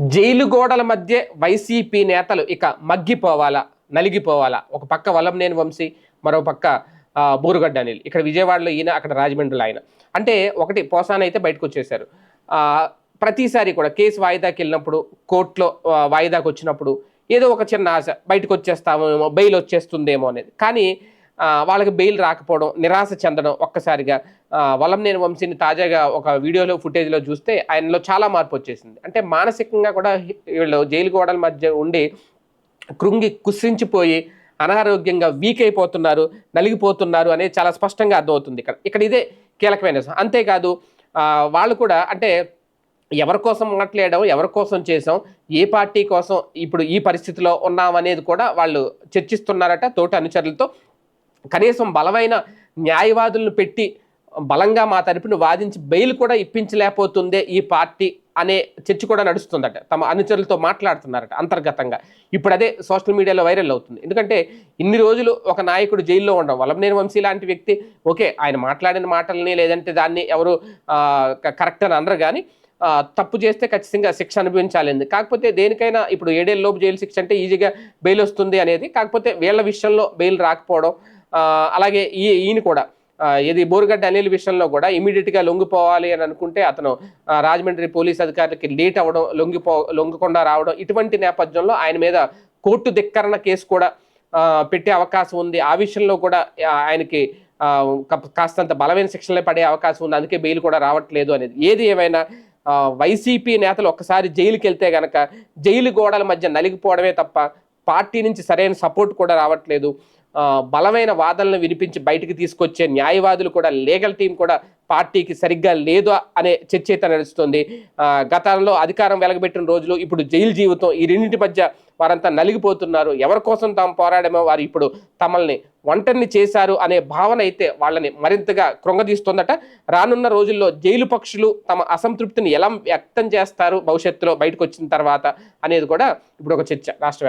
Jail గోడల మధ్య YCP నేతలు ఇక మగ్గిపోవాలా నలిగిపోవాలా? ఒక పక్క వలంనేని వంశీ మరో పక్క బూరుగడ్డ అనిల్. ఇక్కడ విజయవాడలో ఈయన అక్కడ రాజమండ్రిలో ఆయన. అంటే ఒకటి పోసాన అయితే బయటకు వచ్చేసారు. ప్రతిసారి కూడా కేసు వాయిదాకి వెళ్ళినప్పుడు కోర్టులో వాయిదాకు వాయిదాకి వచ్చినప్పుడు ఏదో ఒక చిన్న ఆశ బయటకు వచ్చేస్తామేమో బెయిల్ వచ్చేస్తుందేమో అనేది. కానీ వాళ్ళకి బెయిల్ రాకపోవడం నిరాశ చెందడం ఒక్కసారిగా. వలం వలంనేని వంశీని తాజాగా ఒక వీడియోలో ఫుటేజ్లో చూస్తే ఆయనలో చాలా మార్పు వచ్చేసింది. అంటే మానసికంగా కూడా వీళ్ళు జైలు గోడల మధ్య ఉండి కృంగి కుసించిపోయి అనారోగ్యంగా వీక్ అయిపోతున్నారు నలిగిపోతున్నారు అనేది చాలా స్పష్టంగా అర్థమవుతుంది ఇక్కడ. ఇక్కడ ఇదే కీలకమైన అంతేకాదు వాళ్ళు కూడా అంటే ఎవరి కోసం మాట్లాడడం ఎవరి కోసం చేసాం ఏ పార్టీ కోసం ఇప్పుడు ఈ పరిస్థితిలో ఉన్నాం అనేది కూడా వాళ్ళు చర్చిస్తున్నారట తోటి అనుచరులతో. కనీసం బలమైన న్యాయవాదులను పెట్టి బలంగా మా తరపున వాదించి బెయిల్ కూడా ఇప్పించలేకపోతుందే ఈ పార్టీ అనే చర్చ కూడా నడుస్తుందట. తమ అనుచరులతో మాట్లాడుతున్నారట అంతర్గతంగా. ఇప్పుడు అదే సోషల్ మీడియాలో వైరల్ అవుతుంది. ఎందుకంటే ఇన్ని రోజులు ఒక నాయకుడు జైల్లో ఉండడం వల్లభనేని వంశీ లాంటి వ్యక్తి ఓకే ఆయన మాట్లాడిన మాటల్ని లేదంటే దాన్ని ఎవరు కరెక్ట్ అని అనరు కానీ తప్పు చేస్తే ఖచ్చితంగా శిక్ష అనుభవించాలింది. కాకపోతే దేనికైనా ఇప్పుడు ఏడేళ్ళలోపు జైలు శిక్ష అంటే ఈజీగా బెయిల్ వస్తుంది అనేది కాకపోతే వీళ్ళ విషయంలో బెయిల్ రాకపోవడం అలాగే ఈ ఈయన కూడా ఇది బోరుగడ్డ అనిల్ విషయంలో కూడా ఇమీడియట్గా లొంగిపోవాలి అని అనుకుంటే అతను రాజమండ్రి పోలీస్ అధికారులకి లేట్ అవ్వడం లొంగిపో లొంగకుండా రావడం ఇటువంటి నేపథ్యంలో ఆయన మీద కోర్టు ధిక్కరణ కేసు కూడా పెట్టే అవకాశం ఉంది. ఆ విషయంలో కూడా ఆయనకి కాస్తంత బలమైన శిక్షలే పడే అవకాశం ఉంది. అందుకే బెయిల్ కూడా రావట్లేదు అనేది. ఏది ఏమైనా వైసీపీ నేతలు ఒక్కసారి జైలుకి వెళ్తే గనక జైలు గోడల మధ్య నలిగిపోవడమే తప్ప పార్టీ నుంచి సరైన సపోర్ట్ కూడా రావట్లేదు. బలమైన వాదనలు వినిపించి బయటికి తీసుకొచ్చే న్యాయవాదులు కూడా లీగల్ టీం కూడా పార్టీకి సరిగ్గా లేదు అనే చర్చ అయితే నడుస్తుంది. గతంలో అధికారం వెలగబెట్టిన రోజులు ఇప్పుడు జైలు జీవితం ఈ రెండింటి మధ్య వారంతా నలిగిపోతున్నారు. ఎవరి కోసం తాము పోరాడమో వారు ఇప్పుడు తమల్ని ఒంటరిని చేశారు అనే భావన అయితే వాళ్ళని మరింతగా కృంగదీస్తోందట. రానున్న రోజుల్లో జైలు పక్షులు తమ అసంతృప్తిని ఎలా వ్యక్తం చేస్తారు భవిష్యత్తులో బయటకు వచ్చిన తర్వాత అనేది కూడా ఇప్పుడు ఒక చర్చ రాష్ట్ర